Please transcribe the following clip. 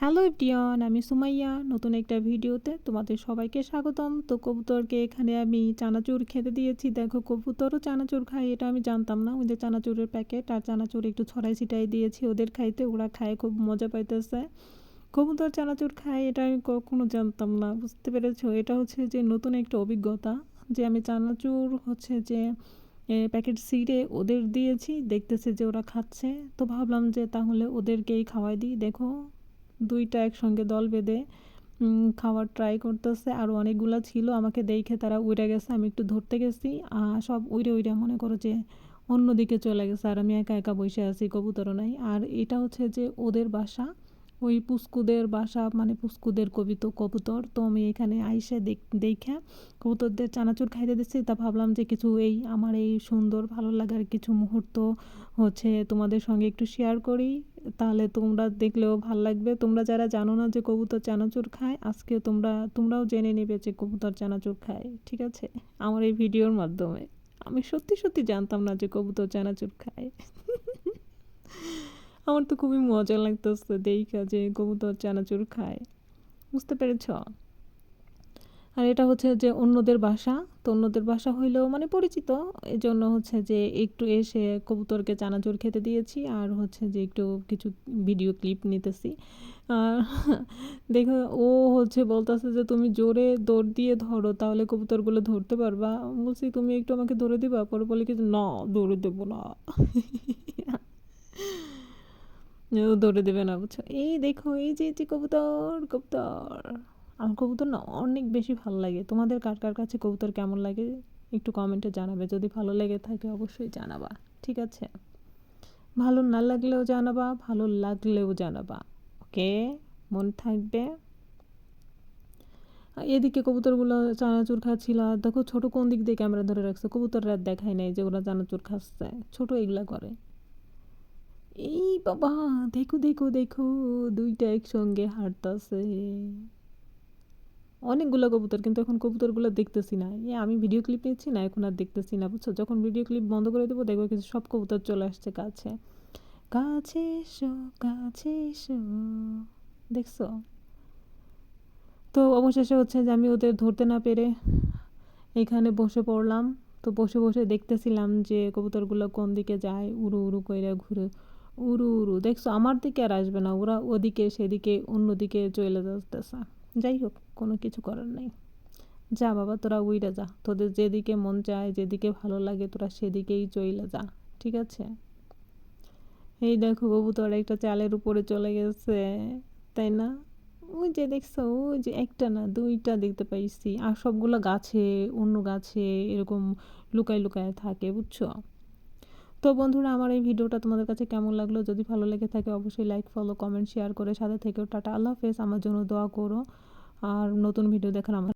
Hello everyone, আমি সুমাইয়া, নতুন একটা ভিডিওতে তোমাদের সবাইকে স্বাগতম। তো কবুতরকে এখানে আমি চানাচুর খেতে দিয়েছি। দেখো, কবুতরও চানাচুর খায়, এটা আমি জানতাম না। ওদের চানাচুরের প্যাকেট আর চানাচুর একটু ছড়াই ছিটাই দিয়েছি ওদের খাইতে, ওরা খায়, খুব মজা পাইতেছে। কবুতর চানাচুর খায়, এটা আমি কখনো জানতাম না, বুঝতে পেরেছ? এটা হচ্ছে যে নতুন একটা অভিজ্ঞতা যে আমি চানাচুর হচ্ছে যে প্যাকেট সিরে ওদের দিয়েছি, দেখতেছে যে ওরা খাচ্ছে। তো ভাবলাম যে তাহলে ওদেরকেই খাওয়াই দিই। দেখো দুইটা একসঙ্গে দল বেঁধে খাওয়ার ট্রাই করতেছে। আর অনেকগুলো ছিল, আমাকে দেখে তারা উড়ে গেছে, আমি একটু ধরতে গেছি। আর সব উড়ে উড়ে মনে করো যে অন্যদিকে চলে গেছে, আর আমি একা একা বসে আছি কবুতরও নাই। আর এটা হচ্ছে যে ওদের বাসা ওই পুস্কুদের বাসা মানে পুস্কুদের কবিত কবুতর, তো আমি এখানে আইসে দেখে কবুতরদের চানাচুর খাইতে দিচ্ছি তা ভাবলাম যে কিছু এই আমার এই সুন্দর ভালো লাগার কিছু মুহূর্ত হচ্ছে তোমাদের সঙ্গে একটু শেয়ার করি। তাহলে তোমরা দেখলেও ভালো লাগবে। তোমরা যারা জানো না যে কবুতর চানাচুর খায়, আজকে তোমরা, তোমরাও জেনে নেবে যে কবুতর চানাচুর খায়, ঠিক আছে? আমার এই ভিডিওর মাধ্যমে। আমি সত্যি সত্যি জানতাম না যে কবুতর চানাচুর খায়। আমার তো খুবই মজা লাগতেছে দেখা যে কবুতর চানাচুর খায়। বুঝতে পেরেছ? আর এটা হচ্ছে যে অন্যদের বাসা, তো অন্যদের বাসা হইলেও মানে পরিচিত। এজন্য হচ্ছে যে একটু এসে কবুতরকে চানাচুর খেতে দিয়েছি আর হচ্ছে যে একটু কিছু ভিডিও ক্লিপ নিতেছি। আর দেখো, ও হচ্ছে বলতেছে যে তুমি জোরে দৌড় দিয়ে ধরো, তাহলে কবুতরগুলো ধরতে পারবা। বলছি, তুমি একটু আমাকে ধরে দিবা? পরে বলে কি, না দৌড়ে দেবো না। দৌড়ে দেবে না, বুঝছ? এই দেখো, এই যে যে কবুতর কবুতর। আমার কবুতর না অনেক বেশি ভালো লাগে। তোমাদের কার কার কাছে কবুতর কেমন লাগে? একটু কমেন্টে জানাবে। যদি ভালো লেগে থাকে অবশ্যই জানাবা, ঠিক আছে? ভালো না লাগলেও জানাবা, ভালো লাগলেও জানাবা, ওকে? মনে থাকবে। এদিকে কবুতরগুলো চানাচুর খাচ্ছিল। আর দেখো, ছোটো কোন দিক দিয়ে ক্যামেরা ধরে রাখছে? কবুতর রাত দেখায় নাই যে ওরা চানাচুর খাচ্ছে। ছোটো এগুলা করে। এই বাবা, দেখো দেখো দেখো, দুইটা একসঙ্গে হাঁটতাছে। অনেকগুলো কবুতর, কিন্তু এখন কবুতরগুলো দেখতেছি না। এ, আমি ভিডিও ক্লিপ নিচ্ছি না, এখন আর দেখতেছি না, বুঝছ? যখন ভিডিও ক্লিপ বন্ধ করে দেবো, দেখব কিছু সব কবুতর চলে আসছে কাছে। কাছে এসো কাছে এসো। দেখছ? তো অবশেষে হচ্ছে যে আমি ওদের ধরতে না পেরে এখানে বসে পড়লাম। তো বসে বসে দেখতেছিলাম যে কবুতরগুলো কোন দিকে যায়, উড়ু উড়ু করে ঘুরে উড়ু উড়ু। দেখছ, আমার দিকে আর আসবে না। ওরা ওদিকে, সেদিকে, অন্যদিকে চলে যাচ্ছে যাই হোক, কোনো কিছু করার নেই। যা বাবা, তোরা উইরা যা। তোদের যেদিকে মন চায়, যেদিকে ভালো লাগে, তোরা সেদিকেই চইলে যা। ঠিক আছে? এই দেখো কবুতর একটা চালের উপরে চলে গেছে, তাই না? ওই যে দেখছ, ওই যে একটা না, দুইটা দেখতে পাইছি। আর সবগুলো গাছে, অন্য গাছে এরকম লুকায় লুকায় থাকে, বুঝছ? তো বন্ধুরা, আমার এই ভিডিওটা তোমাদের কাছে কেমন লাগল? যদি ভালো লেগে থাকে, অবশ্যই লাইক ফলো কমেন্ট শেয়ার করে সাথে থেকেও। টাটা, আল্লাহ হাফেজ। আমার জন্য দোয়া করো। আর নতুন ভিডিও দেখার আমার